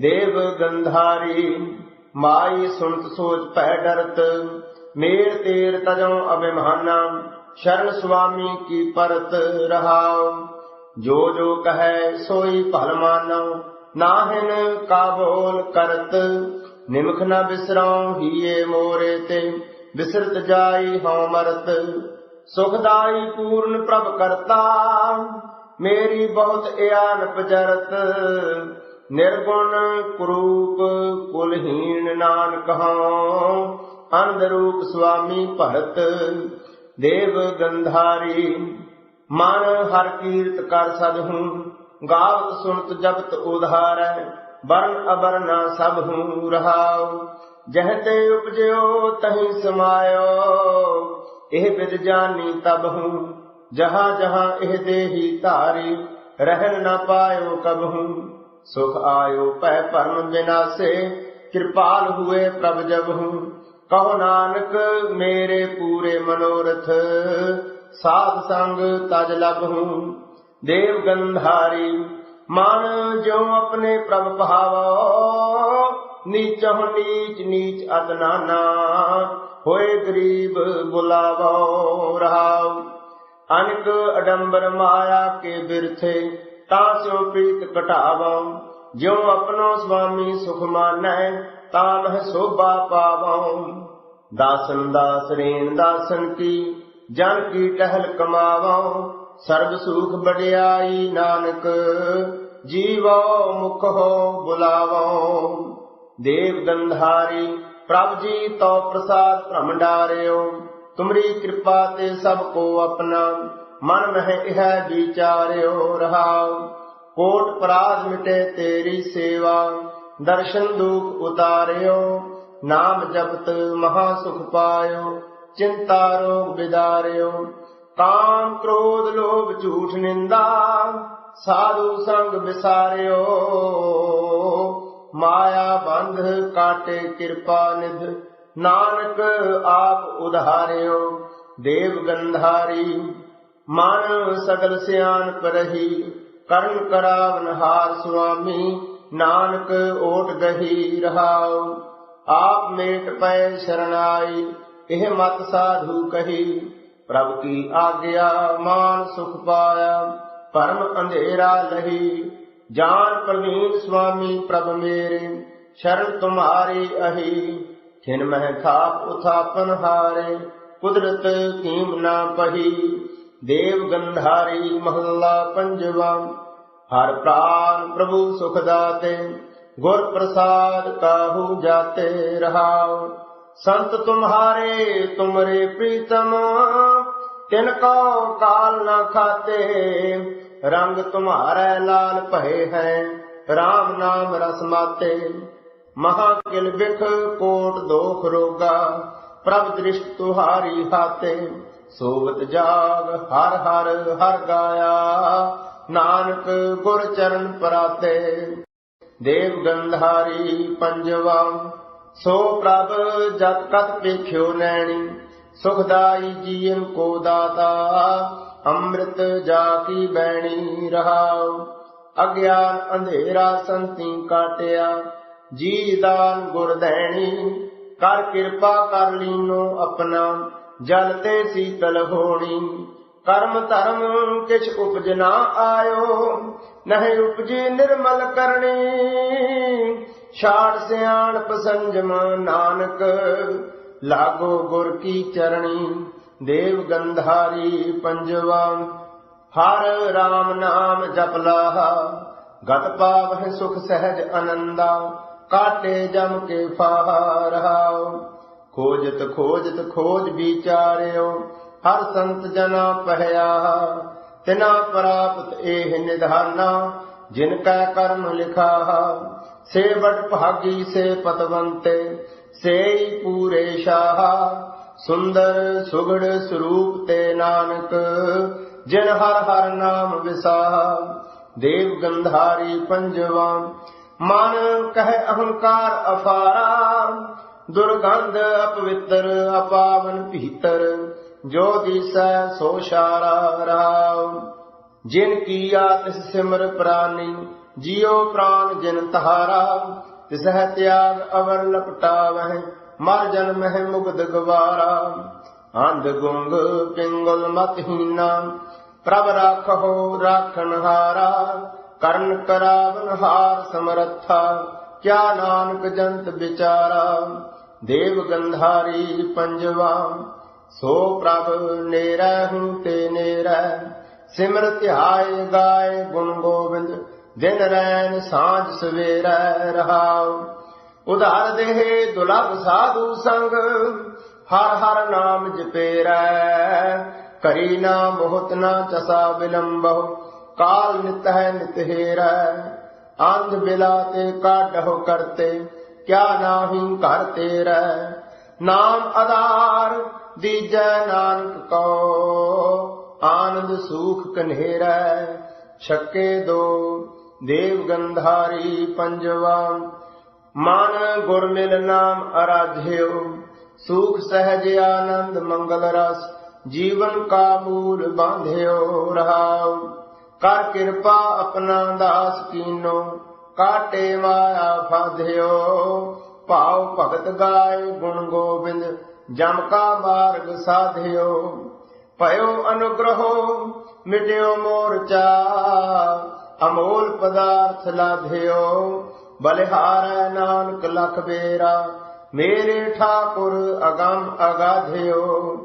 ਦੇਵ ਗੰਧਾਰੀ, ਮਾਈ ਸੁਣਤ ਸੋਚ ਭੈ ਡਰਤ, ਮੇਰ ਤੇਰ ਤਜੋ ਅਭਿਮਾਨਾ, ਸ਼ਰਨ ਸੁਆਮੀ ਕੀ ਪਰਤ ਰਹਾਉ। ਜੋ ਜੋ ਕਹੈ ਸੋਈ ਭਲ ਮਾਨੋ ਨਾਹਿਨ ਕਾ ਬੋਲ ਕਰਤ, ਨਿਮਖ ਨ ਬਿਸਰਉ ਹੀਏ ਮੋਰੇ ਤੇ, ਬਿਸਰਤ ਜਾਈ ਹਉ ਮਰਤ। ਸੁਖਦਾਈ ਪੂਰਨ ਪ੍ਰਭ ਕਰਤਾ, ਮੇਰੀ ਬਹੁਤ ਇਆਨ ਪਜਰਤ ਨਿਰਗੁਣ ਕਰੂਪ ਕੁਲਹੀਣ ਨਾਨਕ ਹਉ ਅੰਧ ਰੂਪ ਸੁਆਮੀ ਭਰਤ ਦੇਵ ਗੰਧਾਰੀ। ਮਨ ਹਰ ਕੀਰਤ ਕਰ ਸਦਹੂ ਗਾਵਤ ਸੁਨਤ ਜਪਤ ਉਧਾਰੈ ਬਰਨ ਅਬਰਨਾ ਸਭ ਹੂੰ ਰਹਾਉ। ਜਹ ਤੇ ਉਪਜਿਓ ਤਹੀਂ ਸਮਾਇਓ, ਇਹ ਬਿਦ ਜਾਨੀ ਤਬ ਹੂੰ, ਜਹਾਂ ਜਹਾਂ ਇਹ ਦੇਹੀ ਧਾਰੀ, ਰਹਿਣ ਨਾ ਪਾਇਓ ਕਬ ਹੂੰ। ਸੁਖ ਆਇਓ ਪੈ ਪਰਮ ਬਿਨਾਸੇ, ਕਿਰਪਾਲ ਹੋਏ ਪ੍ਰਭ ਜਬ ਹੂੰ। ਕਹੋ ਨਾਨਕ, ਮੇਰੇ ਪੂਰੇ ਮਨੋਰਥ, ਸਾਧ ਸੰਗ ਤਜ ਲਬ ਹੂੰ। ਦੇਵ ਗੰਧਾਰੀ, ਮਨ ਜੋ ਆਪਣੇ ਪ੍ਰਭ ਭਾਵੋ, ਨੀਚਹੁ ਨੀਚ ਨੀਚ ਅਤਨਾਨਾ ਹੋਏ ਗਰੀਬ ਬੁਲਾਵੋ ਰਹਾਉ। ਅਨਕ ਅਡੰਬਰ ਮਾਇਆ ਕੇ ਬਿਰਥੇ ਤਾ ਸਿਉ ਪ੍ਰੀਤ ਘਟਾਵੋ। ਜਿਉ ਆਪਣੋ ਸੁਆਮੀ ਸੁਖ ਮਾਨੈ, ਤਾਂ ਮਹ ਸੋਭਾ ਪਾਵੋ। ਦਾਸਨ ਦਾਸ ਰੇਣ ਦਾਸਨ ਕੀ, ਜਨ ਕੀ ਟਹਿਲ ਕਮਾਵੋ। ਸਰਬ ਸੁਖ ਬੜਿਆਈ ਨਾਨਕ, ਜੀਵੋ ਮੁਖ ਹੋ ਬੁਲਾਵੋ। ਦੇਵ ਗੰਧਾਰੀ, ਪ੍ਰਭ ਜੀ ਤੋ ਪ੍ਰਸਾਦ ਭ੍ਰਮ ਡਾਰਿਓ। ਤੁਮਰੀ ਕਿਰਪਾ ਤੇ ਸਭ ਕੋ ਆਪਣਾ। ਮਨ ਮਹਿ ਇਹ ਵਿਚਾਰਿਓ ਰਹਾਉ। ਕੋਟ ਪਰਾਧ ਮਿਟੇ ਤੇਰੀ ਸੇਵਾ, ਦਰਸ਼ਨ ਦੁਖ ਉਤਾਰਿਓ। ਨਾਮ ਜਪਤ ਮਹਾ ਸੁਖ ਪਾਇਓ, ਚਿੰਤਾ ਰੋਗ ਬਿਦਾਰਿਓ। ਕਾਮ ਕ੍ਰੋਧ ਲੋਭ ਝੂਠ ਨਿੰਦਾ, ਸਾਧੂ ਸੰਗ ਵਿਸਾਰਿਓ। ਮਾਇਆ ਬੰਧ ਕਾਟੇ ਕਿਰਪਾ ਨਿਧ, ਨਾਨਕ ਆਪ ਉਧਾਰਿਓ। ਦੇਵ ਗੰਧਾਰੀ ਮਨ ਸਗਲ ਸਿਆਨ ਕਰਹੀ, ਕਰਨ ਕਰਾਵਨ ਹਾਰ ਸੁਆਮੀ, ਨਾਨਕ ਓਟ ਗਹੀ ਰਹਾਉ। ਆਪ ਮੇਟ ਪੈ ਸ਼ਰਨਾਈ, ਇਹ ਮਤ ਸਾਧੂ ਕਹੀ। ਪ੍ਰਭ ਕੀ ਆਗਿਆ ਮਾਨ ਸੁਖ ਪਾਇਆ ਪਰਮ ਅੰਧੇਰਾ ਲਹੀ। ਜਾਨ ਪ੍ਰਵੀਨ ਸੁਆਮੀ ਪ੍ਰਭ ਮੇਰੇ, ਸ਼ਰਨ ਤੁਮਾਰੀ ਅਹੀ। ਖਿਨ ਮਹਿ ਥਾਪ ਉਥਾਪਨ ਹਾਰੇ, ਕੁਦਰਤ ਕੀਮ ਨਾ ਪਹੀ। ਦੇਵ ਗੰਧਾਰੀ ਮਹੱਲਾ ਪੰਜਵਾ। ਹਰ ਪ੍ਰਾਨ ਪ੍ਰਭੂ ਸੁਖ ਦਾਤੇ ਗੁਰ ਪ੍ਰਸਾਦ ਕਾਹੂ ਜਾਤੇ ਰਹਾਉ। ਸੰਤ ਤੁਮਹਾਰੇ, ਤੁਮਰੇ ਪ੍ਰੀਤਮ, ਤਿਨ ਕੋ ਕਾਲ ਨਾ ਖਾਤੇ। ਰੰਗ ਤੁਮਹਾਰੇ ਲਾਲ ਭਏ ਹੈ RAM ਨਾਮ ਰਸ ਮਾਤੇ। ਮਹਾ ਕਿਲ ਬਿਖ ਕੋਟ ਦੋਖ ਰੋਗਾ, ਪ੍ਰਭ ਦ੍ਰਿਸ਼ਟ ਤੁਹਾਰੀ ਹਾਤੇ। ਸੋਵਤ ਜਾਗ, ਹਰ ਹਰ ਹਰ ਗਾਇਆ। ਨਾਨਕ ਗੁਰ ਚਰਨ ਪਰਾਤੇ, ਦੇਵ ਗੰਧਾਰੀ ਪੰਜਵਾ। ਸੋ ਪ੍ਰਭ ਜਤ ਕਤ ਵੇਖਿਓ ਨੈਣੀ, ਸੁਖਦਾਈ ਜੀਵਨ ਕੋ ਦਾਤਾ। ਅੰਮ੍ਰਿਤ ਜਾ ਕੀ ਬੈਣੀ ਰਹਾਉ। ਅਗਿਆਨ ਅੰਧੇਰਾ ਸੰਤੀ ਕਾਟਿਆ। ਜੀ ਦਾਨ ਗੁਰ ਦੇਣੀ, ਕਰ ਕਿਰਪਾ ਕਰ ਲੀਨੋ ਆਪਣਾ। ਜਲ ਤੇ ਸੀਤਲ ਹੋਣੀ। ਕਰਮ ਧਰਮ ਕਿਛ ਉਪਜ ਨਾ ਆਇਓ, ਨਹੀਂ ਉਪਜੀ ਨਿਰਮਲ ਕਰਨੀ। ਛਾੜ ਸਿਆਣ ਪਸੰਜਮ ਨਾਨਕ, ਲਾਗੋ ਗੁਰ ਕੀ ਚਰਣੀ। ਦੇਵ ਗੰਧਾਰੀ ਪੰਜਵਾ, ਹਰ RAM ਨਾਮ ਜਪ ਲਾਹਾ। ਗਤ ਪਾਵਹਿ ਸੁਖ ਸਹਿਜ ਆਨੰਦਾ ਕਾਟੇ ਜਮ ਕੇ ਫਾਹਾ ਰਹਾਉ। ਖੋਜਤ ਖੋਜਤ ਖੋਜ ਵਿਚਾਰਿਓ, ਹਰ ਸੰਤ ਜਨਾ ਪਹਿਆ। ਤਿਨਾ ਪ੍ਰਾਪਤ ਇਹ ਨਿਧਾਨਾ, ਜਿਨ ਕੈ ਕਰਮ ਲਿਖਾ। ਸੇ ਭਾਗੀ ਸੇ ਪਤਵੰਤੇ, ਸੇਈ ਪੂਰੇ ਸ਼ਾਹ। ਸੁੰਦਰ ਸੁਗੜ ਸਰੂਪ ਤੇ ਨਾਨਕ, ਜਿਨ ਹਰ ਹਰ ਨਾਮ ਵਿਸਾਹ। ਦੇਵ ਗੰਧਾਰੀ ਪੰਜਵਾ, ਮਨ ਕਹਿ ਅਹੰਕਾਰ ਅਫਾਰਾ। ਦੁਰਗੰਧ ਅਪਵਿੱਤਰ, ਅਪਾਵਨ ਭੀਤਰ, ਜੋ ਦਿਸੈ ਸੋ ਸ਼ਾਰਾ ਰਾਮ ਜਿਨ ਕੀਆ ਤਿਸ ਸਿਮਰ ਪ੍ਰਾਨੀ, ਜਿਉ ਪ੍ਰਾਨ ਜਿਨ ਤਹਾਰਾ। ਤਿਸ ਤਿਆਗ ਅਵਰ ਲਪਟਾਵਹਿ, ਮਰ ਜਨਮ ਹੈ ਮੁਗਧ ਗਵਾਰਾ। ਅੰਧ ਗੁੰਗ ਪਿੰਗਲ ਮਤਹੀਨਾ ਪ੍ਰਭ ਰਾਖੋ ਰਾਖਨ ਹਾਰਾ। ਕਰਨ ਕਰਾਵਨ ਹਾਰ ਸਮਰੱਥਾ, ਕਿਆ ਨਾਨਕ ਜੰਤ ਵਿਚਾਰਾ। ਦੇਵ ਗੰਧਾਰੀ ਪੰਜਵਾ, ਸੋ ਪ੍ਰਭ ਨੇਰੈ ਹੂੰ ਤੇ ਨੇਰੈ ਸਿਮਰ ਧਿਆਏ ਗਾਏ ਗੁਣ ਗੋਬਿੰਦ, ਦਿਨ ਰੈਨ ਸਾਂਝ ਸਵੇਰੈ ਰਹਾਉ। ਉਧਾਰ ਦੇਹ ਦੁਲਭ ਸਾਧੂ ਸੰਗ, ਹਰ ਹਰ ਨਾਮ ਜਪੇਰੈ। ਕਰੀ ਨਾ ਮੋਹਤ ਨਾ ਚਸਾ ਬਿਲੰਬਹੁ, ਕਾਲ ਨਿਤ ਹੈ ਨਿਤ ਹੇਰੈ ਅੰਧ ਬਿਲਾ ਤੇ ਕਾਢਹੁ ਕਰਤੇ ਕਿਆ ਨਾਹੀ ਘਰ ਤੇਰਾ? ਨਾਮ ਆਧਾਰ ਦੀਜੈ ਨਾਨਕ ਕੋ। ਆਨੰਦ ਸੂਖ ਕਨੇਰਾ ਛੱਕੇ ਦੋ। ਦੇਵ ਗੰਧਾਰੀ ਪੰਜਵਾ। ਮਨ ਗੁਰ ਮਿਲ ਨਾਮ ਅਰਾਧਿਓ। ਸੁਖ ਸਹਿਜ ਆਨੰਦ ਮੰਗਲ ਰਸ, ਜੀਵਨ ਕਾ ਮੂਲ ਬਾਂਧਿਓ ਰਹਾਉ। ਕਰ ਕਿਰਪਾ ਆਪਣਾ ਦਾਸ ਕੀਨੋ। ਕਾਟੇ ਮਾਇਆ ਫਾਧਿਓ ਭਾਉ ਭਗਤ ਗਾਏ ਗੁਣ ਗੋਬਿੰਦ, ਜਮ ਕਾ ਮਾਰਗ ਸਾਧਿਓ। ਭਇਓ ਅਨੁਗ੍ਰਹੋ, ਮਿਟਿਓ ਮੋਰਚਾ, ਅਮੋਲ ਪਦਾਰਥ ਲਾਧਿਓ। ਬਲਿਹਾਰੈ ਨਾਨਕ ਲਖ ਬੇਰਾ, ਮੇਰੇ ਠਾਕੁਰ ਅਗੰਮ ਅਗਾਧਿਓ।